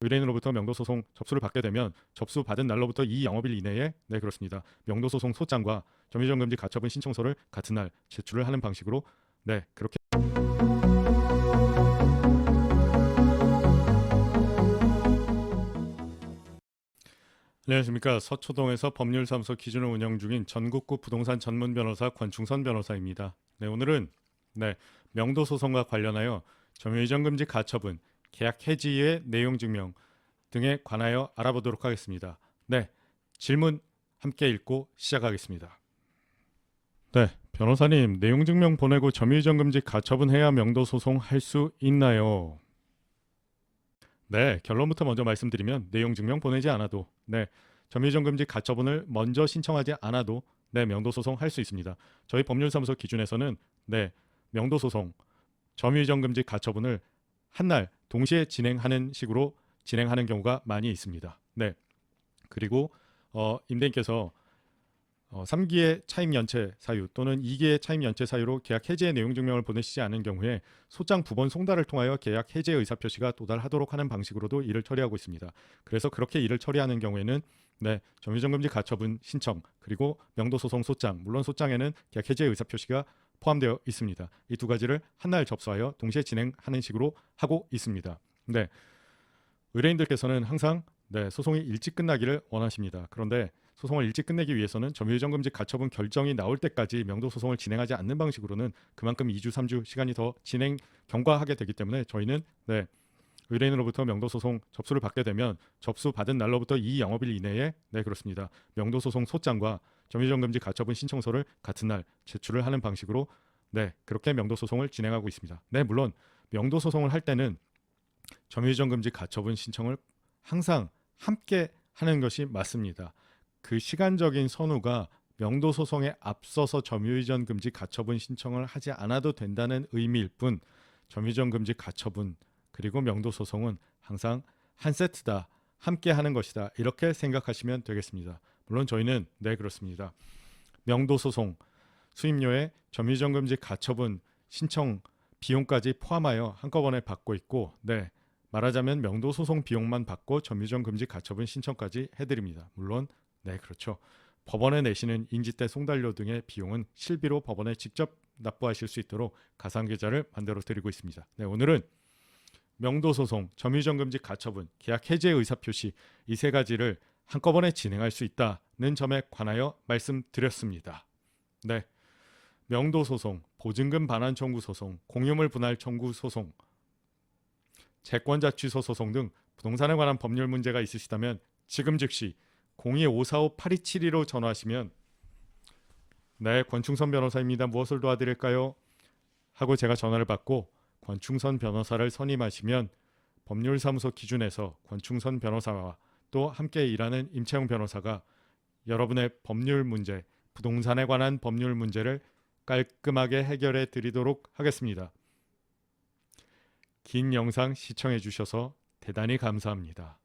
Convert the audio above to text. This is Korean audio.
의뢰인으로부터 명도 소송 접수를 받게 되면 접수 받은 날로부터 이 영업일 이내에 네 그렇습니다. 명도 소송 소장과 점유전 금지 가처분 신청서를 같은 날 제출을 하는 방식으로 네 그렇게 안녕하십니까 서초동에서 법률사무소 기준을 운영 중인 전국구 부동산 전문 변호사 권충선 변호사입니다. 네 오늘은 네 명도 소송과 관련하여 점유이전 금지 가처분 계약 해지의 내용 증명 등에 관하여 알아보도록 하겠습니다. 네, 질문 함께 읽고 시작하겠습니다. 네, 변호사님 내용 증명 보내고 점유이전 금지 가처분 해야 명도 소송 할 수 있나요? 네, 결론부터 먼저 말씀드리면 내용 증명 보내지 않아도 네, 점유이전 금지 가처분을 먼저 신청하지 않아도 네, 명도 소송 할 수 있습니다. 저희 법률사무소 기준에서는 네, 명도 소송 점유이전 금지 가처분을 한 날 동시에 진행하는 식으로 진행하는 경우가 많이 있습니다. 네. 그리고 어, 임대인께서 어, 3기의 차임 연체 사유 또는 2기의 차임 연체 사유로 계약 해지의 내용 증명을 보내시지 않은 경우에 소장 부번 송달을 통하여 계약 해지 의사 표시가 도달하도록 하는 방식으로도 일을 처리하고 있습니다. 그래서 그렇게 일을 처리하는 경우에는 네, 점유전 금지 가처분 신청 그리고 명도 소송 소장 물론 소장에는 계약 해지 의사 표시가 포함되어 있습니다. 이 두 가지를 한날 접수하여 동시에 진행하는 식으로 하고 있습니다. 네. 의뢰인들께서는 항상 네, 소송이 일찍 끝나기를 원하십니다. 그런데 소송을 일찍 끝내기 위해서는 점유유전 금지 가처분 결정이 나올 때까지 명도 소송을 진행하지 않는 방식으로는 그만큼 2주, 3주 시간이 더 진행 경과하게 되기 때문에 저희는 네, 의뢰인으로부터 명도 소송 접수를 받게 되면 접수 받은 날로부터 이 영업일 이내에 네 그렇습니다. 명도 소송 소장과 점유유전 금지 가처분 신청서를 같은 날 제출을 하는 방식으로 네 그렇게 명도 소송을 진행하고 있습니다. 네 물론 명도 소송을 할 때는 점유유전 금지 가처분 신청을 항상 함께 하는 것이 맞습니다. 그 시간적인 선우가 명도 소송에 앞서서 점유이전 금지 가처분 신청을 하지 않아도 된다는 의미일 뿐 점유이전 금지 가처분 그리고 명도 소송은 항상 한 세트다 함께 하는 것이다 이렇게 생각하시면 되겠습니다. 물론 저희는 네 그렇습니다. 명도 소송 수임료에 점유이전 금지 가처분 신청 비용까지 포함하여 한꺼번에 받고 있고 네 말하자면 명도 소송 비용만 받고 점유전 금지 가처분 신청까지 해드립니다. 물론 네 그렇죠. 법원에 내시는 인지대 송달료 등의 비용은 실비로 법원에 직접 납부하실 수 있도록 가상 계좌를 만들어 드리고 있습니다. 네 오늘은 명도 소송, 점유전 금지 가처분, 계약 해제 의사 표시 이 세 가지를 한꺼번에 진행할 수 있다는 점에 관하여 말씀드렸습니다. 네. 명도 소송, 보증금 반환 청구 소송, 공유물 분할 청구 소송, 채권자 취소 소송 등 부동산에 관한 법률 문제가 있으시다면 지금 즉시 02-545-8272로 전화하시면 네 권충선 변호사입니다. 무엇을 도와드릴까요? 하고 제가 전화를 받고 권충선 변호사를 선임하시면 법률사무소 기준에서 권충선 변호사와 또 함께 일하는 임채영 변호사가 여러분의 법률 문제, 부동산에 관한 법률 문제를 깔끔하게 해결해 드리도록 하겠습니다. 긴 영상 시청해 주셔서 대단히 감사합니다.